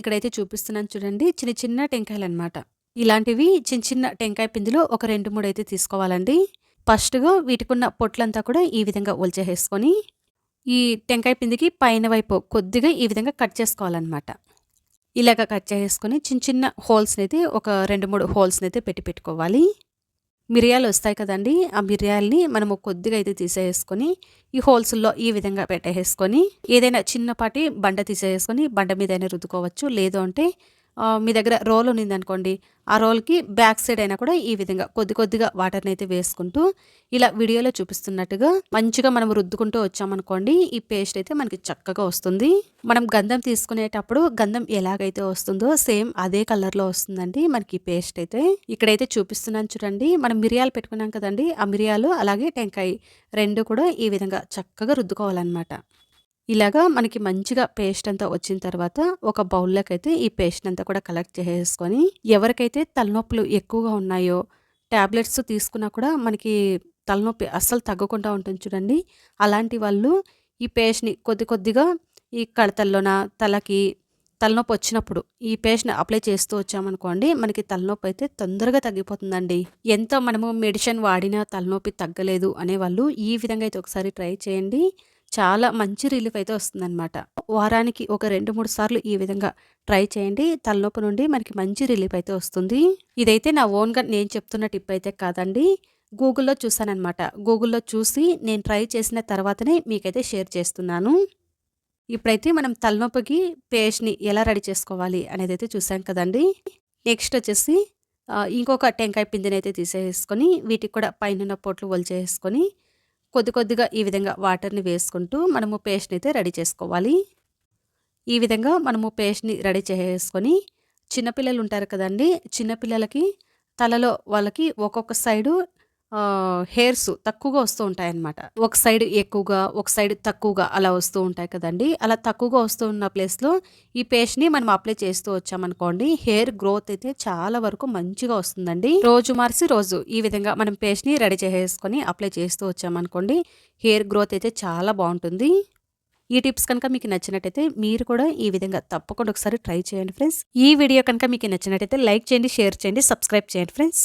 ఇక్కడైతే చూపిస్తున్నాను చూడండి. చిన్న చిన్న టెంకాయలు అనమాట ఇలాంటివి చిన్న చిన్న టెంకాయ పిందులు ఒక రెండు మూడు అయితే తీసుకోవాలండి. ఫస్ట్గా వీటికున్న పొట్లంతా కూడా ఈ విధంగా ఒలిచేసేసుకొని ఈ టెంకాయ పిందికి పైన వైపు కొద్దిగా ఈ విధంగా కట్ చేసుకోవాలన్నమాట. ఇలాగ కట్ చేసుకొని చిన్న చిన్న హోల్స్ని అయితే ఒక రెండు మూడు హోల్స్ని అయితే పెట్టి పెట్టుకోవాలి. మిరియాలు వస్తాయి కదండి ఆ మిరియాలని మనము కొద్దిగా అయితే తీసేసుకొని ఈ హోల్స్లో ఈ విధంగా పెట్టేసుకొని ఏదైనా చిన్నపాటి బండ తీసేసుకొని బండ మీద అయినా రుద్దుకోవచ్చు. లేదు అంటే మీ దగ్గర రోల్ ఉన్నింది అనుకోండి ఆ రోల్కి బ్యాక్ సైడ్ అయినా కూడా ఈ విధంగా కొద్ది కొద్దిగా వాటర్ని అయితే వేసుకుంటూ ఇలా వీడియోలో చూపిస్తున్నట్టుగా మంచిగా మనం రుద్దుకుంటూ వచ్చామనుకోండి ఈ పేస్ట్ అయితే మనకి చక్కగా వస్తుంది. మనం గంధం తీసుకునేటప్పుడు గంధం ఎలాగైతే వస్తుందో సేమ్ అదే కలర్లో వస్తుందండి మనకి ఈ పేస్ట్ అయితే. ఇక్కడైతే చూపిస్తున్నాను చూడండి మనం మిరియాలు పెట్టుకున్నాం కదండి ఆ మిరియాలు అలాగే టెంకాయ రెండు కూడా ఈ విధంగా చక్కగా రుద్దుకోవాలన్నమాట. ఇలాగా మనకి మంచిగా పేస్ట్ అంతా వచ్చిన తర్వాత ఒక బౌల్లోకి అయితే ఈ పేస్ట్ అంతా కూడా కలెక్ట్ చేసేసుకొని ఎవరికైతే తలనొప్పులు ఎక్కువగా ఉన్నాయో ట్యాబ్లెట్స్ తీసుకున్నా కూడా మనకి తలనొప్పి అస్సలు తగ్గకుండా ఉంటుంది చూడండి. అలాంటి వాళ్ళు ఈ పేస్ట్ని కొద్ది కొద్దిగా ఈ కడతల్లోన తలకి తలనొప్పి వచ్చినప్పుడు ఈ పేస్ట్ని అప్లై చేస్తూ వచ్చామనుకోండి మనకి తలనొప్పి అయితే తొందరగా తగ్గిపోతుందండి. ఎంత మనము మెడిసిన్ వాడినా తలనొప్పి తగ్గలేదు అనేవాళ్ళు ఈ విధంగా అయితే ఒకసారి ట్రై చేయండి. చాలా మంచి రిలీఫ్ అయితే వస్తుందన్నమాట. వారానికి ఒక రెండు మూడు సార్లు ఈ విధంగా ట్రై చేయండి. తలనొప్పి నుండి మనకి మంచి రిలీఫ్ అయితే వస్తుంది. ఇదైతే నా ఓన్గా నేను చెప్తున్న టిప్ అయితే కాదండి. గూగుల్లో చూసానన్నమాట గూగుల్లో చూసి నేను ట్రై చేసిన తర్వాతనే మీకైతే షేర్ చేస్తున్నాను. ఇప్పుడైతే మనం తలనొప్పికి పేస్ట్ని ఎలా రెడీ చేసుకోవాలి అనేది అయితే చూసాం కదండి. నెక్స్ట్ వచ్చేసి ఇంకొక టెంకాయ పిండిని అయితే తీసేసుకొని వీటికి కూడా పైన పొట్లు వలిచేసుకొని కొద్ది కొద్దిగా ఈ విధంగా వాటర్ని వేసుకుంటూ మనము పేస్ట్ని అయితే రెడీ చేసుకోవాలి. ఈ విధంగా మనము పేస్ట్ని రెడీ చేసుకొని చిన్నపిల్లలు ఉంటారు కదండి చిన్నపిల్లలకి తలలో వాళ్ళకి ఒక్కొక్క సైడు హెయిర్స్ తక్కువగా వస్తూ ఉంటాయి అన్నమాట ఒక సైడ్ ఎక్కువగా ఒక సైడ్ తక్కువగా అలా వస్తూ ఉంటాయి కదండి. అలా తక్కువగా వస్తూ ఉన్న ప్లేస్లో ఈ పేస్ట్ని మనం అప్లై చేస్తూ వచ్చామనుకోండి హెయిర్ గ్రోత్ అయితే చాలా వరకు మంచిగా వస్తుందండి. రోజు మార్చి రోజు ఈ విధంగా మనం పేస్ట్ని రెడీ చేసేసుకొని అప్లై చేస్తూ వచ్చామనుకోండి హెయిర్ గ్రోత్ అయితే చాలా బాగుంటుంది. ఈ టిప్స్ కనుక మీకు నచ్చినట్టయితే మీరు కూడా ఈ విధంగా తప్పకుండా ఒకసారి ట్రై చేయండి ఫ్రెండ్స్. ఈ వీడియో కనుక మీకు నచ్చినట్టయితే లైక్ చేయండి షేర్ చేయండి సబ్స్క్రైబ్ చేయండి ఫ్రెండ్స్.